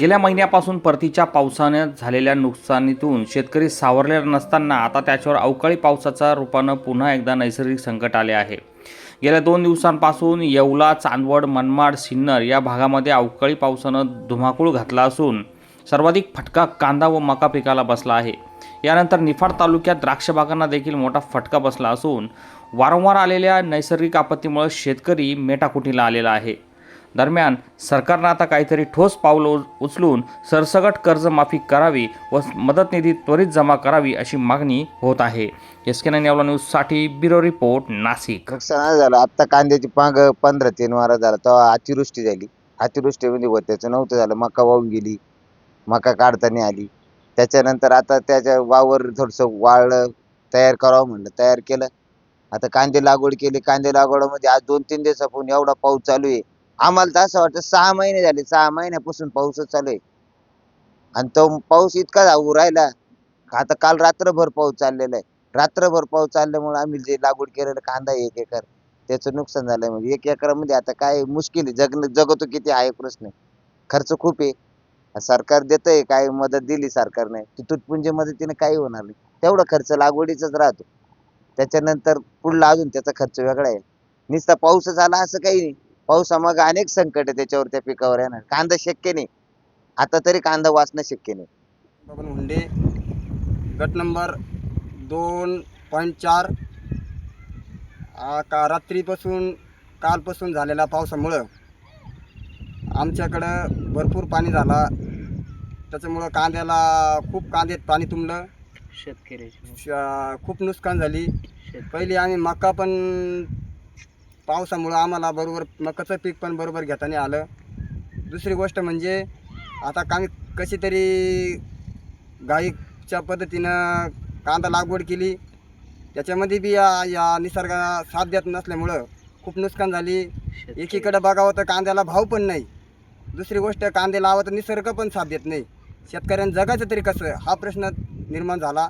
गेल्या महिन्यापासून परतीच्या पावसाने झालेल्या नुकसानीतून शेतकरी सावरलेला नसताना आता त्याच्यावर अवकाळी पावसाच्या रूपानं पुन्हा एकदा नैसर्गिक संकट आले आहे. गेल्या दोन दिवसांपासून येवला चांदवड मनमाड सिन्नर या भागामध्ये अवकाळी पावसानं धुमाकूळ घातला असून सर्वाधिक फटका कांदा व मका पिकाला बसला आहे. यानंतर निफाड तालुक्यात द्राक्ष बागांना देखील मोठा फटका बसला असून वारंवार आलेल्या नैसर्गिक आपत्तीमुळे शेतकरी मेटाकुटीला आलेला आहे. दरम्यान सरकारनं आता काहीतरी ठोस पावलं उच- उचलून सरसगट कर्जमाफी करावी व मदत निधी त्वरित जमा करावी अशी मागणी होत आहे. एस के नाईन न्यूज न्यूजसाठी ब्युरो रिपोर्ट नाशिक. नुकसान झालं. आता कांद्याची पांग पंधरा तीन वारा झाला. तेव्हा अतिवृष्टी झाली. अतिवृष्टीमध्ये म्हणजे होत्याचं नव्हतं झालं. मका वाहून गेली. मका काढताना आली. त्याच्यानंतर आता त्याच्या वावर थोडंसं वाळलं. तयार करावं म्हणलं. तयार केलं. आता कांदे लागवड केली. कांदे लागवडामध्ये आज दोन तीन दिवसापासून एवढा पाऊस चालू आहे. आम्हाला तर असं वाटतं सहा महिने झाले सहा महिन्यापासून पाऊसच चालू आहे. आणि तो पाऊस इतका जाऊ राहिला आता काल रात्रभर पाऊस चाललेला आहे. रात्रभर पाऊस चालल्यामुळे आम्ही जे लागवड केलेलं कांदा एक एकर त्याचं नुकसान झालंय. म्हणजे एक एकरामध्ये आता काय मुश्किल आहे. जगणं जगतो किती आहे प्रश्न. खर्च खूप आहे. सरकार देतय काय मदत दिली सरकारने. ती तुटपुंजी मदतीने काही होणार नाही. तेवढा खर्च लागवडीचाच राहतो. त्याच्यानंतर पुढला अजून त्याचा खर्च वेगळा आहे. नुसता पाऊसच आला असं काही नाही. पावसामागे अनेक संकट आहे त्याच्यावर त्या पिकावर येणार. कांदा शक्य नाही. आता तरी कांदा वाचणं शक्य नाही. बबन हुंडे गट नंबर दोन पॉईंट चार. आ, का रात्रीपासून कालपासून झालेल्या पावसामुळं आमच्याकडं भरपूर पाणी झाला. त्याच्यामुळं कांद्याला खूप कांद्यात पाणी तुंबलं. शेतकऱ्याची. श- खूप नुकसान झाली. पहिली आम्ही मका पण पावसामुळं आम्हाला बरोबर मकाचं पीक पण बरोबर घेता नाही आलं. दुसरी गोष्ट म्हणजे आता आम्ही कशी तरी गाईच्या पद्धतीनं कांदा लागवड केली. त्याच्यामध्ये बी या या निसर्ग साथ देत नसल्यामुळं खूप नुकसान झाली. एकीकडं बघावं तर कांद्याला भाव पण नाही. दुसरी गोष्ट कांदे लावा तर निसर्ग पण साथ देत नाही. शेतकऱ्यांना जगायचं तरी कसं हा प्रश्न निर्माण झाला.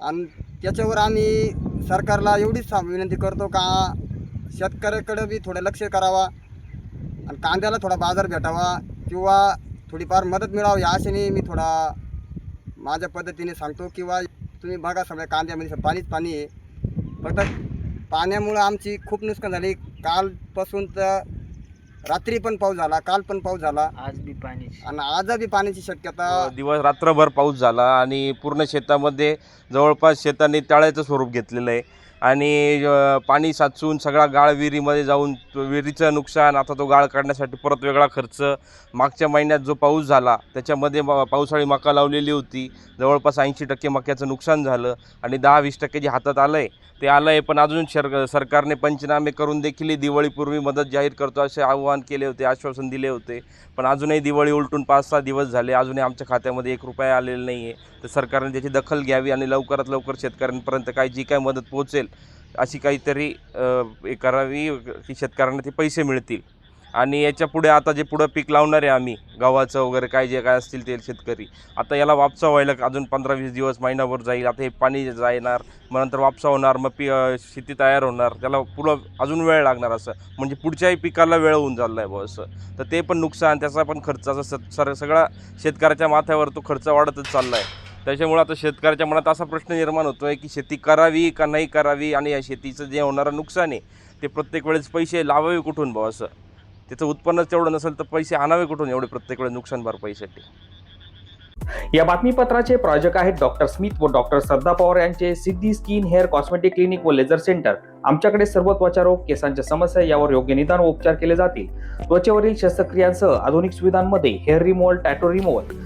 आणि त्याच्यावर आम्ही सरकारला एवढीच सा- विनंती करतो का शेतकऱ्याकडं बी थोडं लक्ष करावा आणि कांद्याला थोडा बाजार भेटावा किंवा थोडीफार मदत मिळावी या आशेने मी थोडा माझ्या पद्धतीने सांगतो. किंवा तुम्ही बघा सगळ्या कांद्यामध्ये पाणीच पाणी आहे. फक्त पाण्यामुळं आमची खूप नुकसान झाली. कालपासून तर रात्री पण पाऊस झाला काल पण पाऊस झाला. आज बी पाणी आणि आज बी पाण्याची शक्यता दिवस रात्रभर पाऊस झाला आणि पूर्ण शेतामध्ये जवळपास शेतांनी तळ्याचं स्वरूप घेतलेलं आहे. आणि पाणी साचून सगळा गाळ विहिरीमध्ये जाऊन तो विहिरीचं नुकसान आता तो गाळ काढण्यासाठी परत वेगळा खर्च. मागच्या महिन्यात जो पाऊस झाला त्याच्यामध्ये म- पावसाळी मका लावलेली होती. जवळपास ऐंशी टक्के मक्याचं नुकसान झालं आणि दहा वीस टक्के जे हातात आलं आहे ते आलं आहे पण अजून शर सरकारने पंचनामे करून देखील दिवाळीपूर्वी मदत जाहीर करतो असे आव्हान केले होते आश्वासन दिले होते. पण अजूनही दिवाळी उलटून पाच सहा दिवस झाले अजूनही आमच्या खात्यामध्ये एक रुपया आलेला नाही आहे तर सरकारने त्याची दखल घ्यावी आणि लवकरात लवकर शेतकऱ्यांपर्यंत काय जी काय मदत पोहोचेल अशी काहीतरी हे करावी की शेतकऱ्यांना ते पैसे मिळतील. आणि याच्यापुढे आता जे पुढं पीक लावणार आहे आम्ही गव्हाचं वगैरे काय जे काय असतील ते शेतकरी आता याला वापसा व्हायला अजून पंधरा वीस दिवस महिनाभर जाईल. आता हे पाणी जाणार मग नंतर वापसा होणार मग पी शेती तयार होणार. त्याला पुढं अजून वेळ लागणार असं. म्हणजे पुढच्याही पिकाला वेळ होऊन चालला आहे बुवा असं. तर ते पण नुकसान त्याचा पण खर्चाचा असं स- सर सगळा शेतकऱ्याच्या माथ्यावर तो खर्च वाढतच चालला आहे त्याच्यामुळे आता शेतकऱ्याच्या मनात असा प्रश्न निर्माण होतो आहे की शेती करावी का नाही करावी आणि या शेतीचं जे होणारं नुकसान आहे ते प्रत्येक वेळेस पैसे लावावे कुठून भाऊ असं? त्याचं उत्पन्नच तेवढं नसेल तर पैसे आणावे कुठून एवढे प्रत्येक वेळेस नुकसान भरपाईसाठी या बातमीपत्राचे प्रायोजक आहेत डॉक्टर स्मिथ व डॉक्टर श्रद्धा पवार यांचे Siddhi skin hair cosmetic clinic व लेझर सेंटर. आमच्याकडे सर्व त्वचा रोग केसांच्या समस्या यावर योग्य निदान व उपचार केले जातील. त्वचेवरील शस्त्रक्रियांसह आधुनिक सुविधांमध्ये hair removal tattoo removal